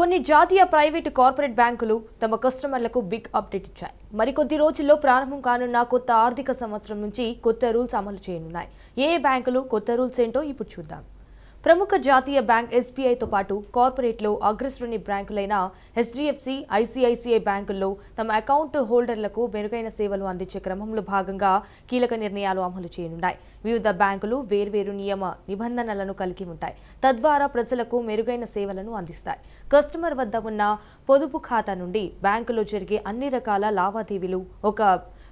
కొన్ని జాతీయ private corporate బ్యాంకులు తమ కస్టమర్లకు బిగ్ అప్డేట్ ఇచ్చాయి. మరికొద్ది రోజుల్లో ప్రారంభం కానున్న కొత్త ఆర్థిక సంవత్సరం నుంచి కొత్త రూల్స్ అమలు చేయనున్నాయి. ఏ బ్యాంకులు కొత్త రూల్స్ ఏంటో ఇప్పుడు చూద్దాం. ప్రముఖ జాతీయ బ్యాంక్ ఎస్బీఐతో పాటు కార్పొరేట్లో అగ్రశ్రేణి బ్యాంకులైన హెచ్డిఎఫ్సి ఐసిఐసిఐ బ్యాంకుల్లో తమ అకౌంట్ హోల్డర్లకు మెరుగైన సేవలు అందించే క్రమంలో భాగంగా కీలక నిర్ణయాలు అమలు చేయనున్నాయి. వివిధ బ్యాంకులు వేర్వేరు నియమ నిబంధనలను కలిగి ఉంటాయి. తద్వారా ప్రజలకు మెరుగైన సేవలను అందిస్తాయి. కస్టమర్ వద్ద ఉన్న పొదుపు ఖాతా నుండి బ్యాంకులో జరిగే అన్ని రకాల లావాదేవీలు ఒక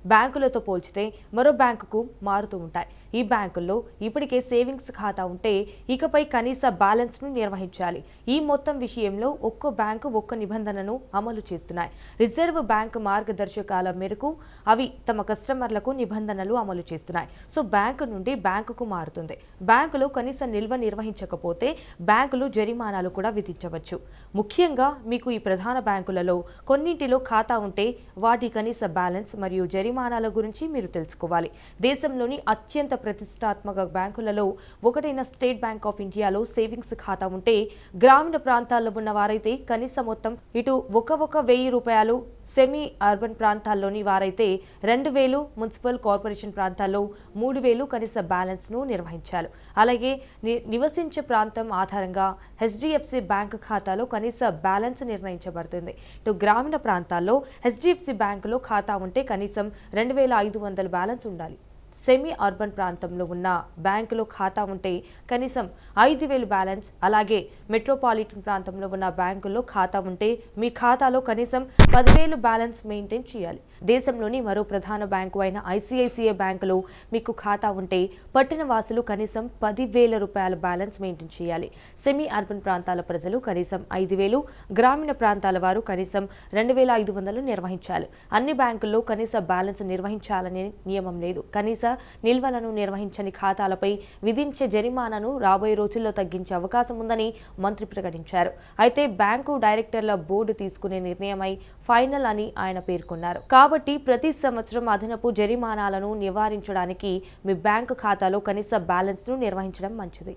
బ్యాంకులతో పోల్చితే మరో బ్యాంకుకు మారుతూ ఉంటాయి. ఈ బ్యాంకుల్లో ఇప్పటికే సేవింగ్స్ ఖాతా ఉంటే ఇకపై కనీస బ్యాలెన్స్ను నిర్వహించాలి. ఈ మొత్తం విషయంలో ఒక్కో బ్యాంకు ఒక్క నిబంధనను అమలు చేస్తున్నాయి. రిజర్వ్ బ్యాంక్ మార్గదర్శకాల మేరకు అవి తమ కస్టమర్లకు నిబంధనలు అమలు చేస్తున్నాయి. సో బ్యాంకు నుండి బ్యాంకుకు మారుతుంది. బ్యాంకులో కనీస నిల్వ నిర్వహించకపోతే బ్యాంకులు జరిమానాలు కూడా విధించవచ్చు. ముఖ్యంగా మీకు ఈ ప్రధాన బ్యాంకులలో కొన్నింటిలో ఖాతా ఉంటే వాటి కనీస బ్యాలెన్స్ మరియు జరి జరిమానాల గురించి మీరు తెలుసుకోవాలి. దేశంలోని అత్యంత ప్రతిష్టాత్మక బ్యాంకులలో ఒకటైన స్టేట్ బ్యాంక్ ఆఫ్ ఇండియాలో సేవింగ్స్ ఖాతా ఉంటే గ్రామీణ ప్రాంతాల్లో ఉన్న వారైతే కనీస మొత్తం ఇటు ఒక ఒక వెయ్యి రూపాయలు సెమీ అర్బన్ ప్రాంతాల్లోని వారైతే రెండు వేలు మున్సిపల్ కార్పొరేషన్ ప్రాంతాల్లో మూడు వేలు కనీస బ్యాలెన్స్ను నిర్వహించారు. అలాగే ని- నివసించే ప్రాంతం ఆధారంగా హెచ్డిఎఫ్సి బ్యాంక్ ఖాతాలో కనీస బ్యాలెన్స్ నిర్ణయించబడుతుంది. ఇటు గ్రామీణ ప్రాంతాల్లో హెచ్డిఎఫ్సి బ్యాంకులో ఖాతా ఉంటే కనీసం రెండు వేల ఐదు వందల బ్యాలెన్స్ ఉండాలి. సెమీ అర్బన్ ప్రాంతంలో ఉన్న బ్యాంకులో ఖాతా ఉంటే కనీసం ఐదు వేలు బ్యాలెన్స్ అలాగే మెట్రోపాలిటన్ ప్రాంతంలో ఉన్న బ్యాంకుల్లో ఖాతా ఉంటే మీ ఖాతాలో కనీసం పదివేలు బ్యాలెన్స్ మెయింటైన్ చేయాలి. దేశంలోని మరో ప్రధాన బ్యాంకు అయిన ఐసిఐసిఐ బ్యాంకులో మీకు ఖాతా ఉంటే పట్టణ వాసులు కనీసం పదివేల రూపాయల బ్యాలెన్స్ మెయింటైన్ చేయాలి. సెమీ అర్బన్ ప్రాంతాల ప్రజలు కనీసం ఐదు వేలు గ్రామీణ ప్రాంతాల వారు కనీసం రెండు వేల ఐదు వందలు నిర్వహించాలి. అన్ని బ్యాంకుల్లో కనీస బ్యాలెన్స్ నిర్వహించాలనే నియమం లేదు. కనీసం కనీస నిల్వలను నిర్వహించని ఖాతాలపై విధించే జరిమానాను రాబోయే రోజుల్లో తగ్గించే అవకాశం ఉందని మంత్రి ప్రకటించారు. అయితే బ్యాంకు డైరెక్టర్ల బోర్డు తీసుకునే నిర్ణయమై ఫైనల్ అని ఆయన పేర్కొన్నారు. కాబట్టి ప్రతి సంవత్సరం అదనపు జరిమానాలను నివారించడానికి మీ బ్యాంకు ఖాతాలో కనీస బ్యాలెన్స్ను నిర్వహించడం మంచిది.